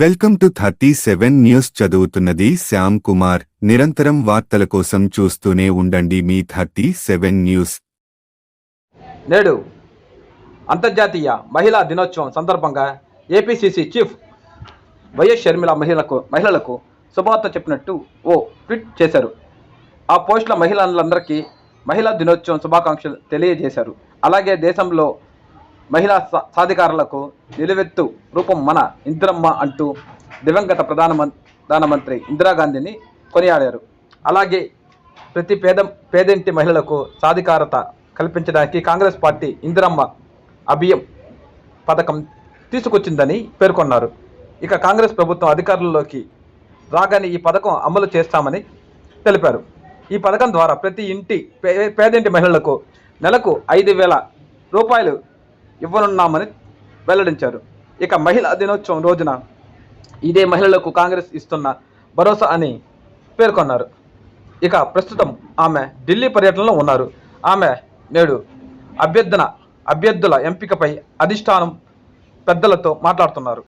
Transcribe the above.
Welcome to thirty seven news చదువుతున్నది శ్యామ్ కుమార్. నిరంతరం వార్తల కోసం చూస్తూనే ఉండండి మీ థర్టీ సెవెన్ న్యూస్. నేడు అంతర్జాతీయ మహిళా దినోత్సవం సందర్భంగా ఏపీసీసీ చీఫ్ వైఎస్ షర్మిల మహిళలకు మహిళలకు శుభవార్త చెప్పినట్టు ఓ ట్వీట్ చేశారు. ఆ పోస్టుల మహిళలందరికీ మహిళా దినోత్సవం శుభాకాంక్షలు తెలియజేశారు. అలాగే దేశంలో మహిళా సా- సాధికారులకు నిలువెత్తు రూపం మన ఇందిరమ్మ అంటూ దివంగత ప్రధాన ప్రధానమంత్రి ఇందిరాగాంధీని కొనియాడారు. అలాగే ప్రతి పేద పేదింటి మహిళలకు సాధికారత కల్పించడానికి కాంగ్రెస్ పార్టీ ఇందిరమ్మ అభియం పథకం తీసుకొచ్చిందని పేర్కొన్నారు. ఇక కాంగ్రెస్ ప్రభుత్వం అధికారంలోకి రాగానే ఈ పథకం అమలు చేస్తామని తెలిపారు. ఈ పథకం ద్వారా ప్రతి ఇంటి పే- పేదింటి మహిళలకు నెలకు ఐదు వేల రూపాయలు ఇవ్వనున్నామని వెల్లడించారు. ఇక మహిళా దినోత్సవం రోజున ఇదే మహిళలకు కాంగ్రెస్ ఇస్తున్న భరోసా అని పేర్కొన్నారు. ఇక ప్రస్తుతం ఆమె ఢిల్లీ పర్యటనలో ఉన్నారు. ఆమె నేడు అభ్యర్థన అభ్యర్థుల ఎంపికపై అధిష్టానం పెద్దలతో మాట్లాడుతున్నారు.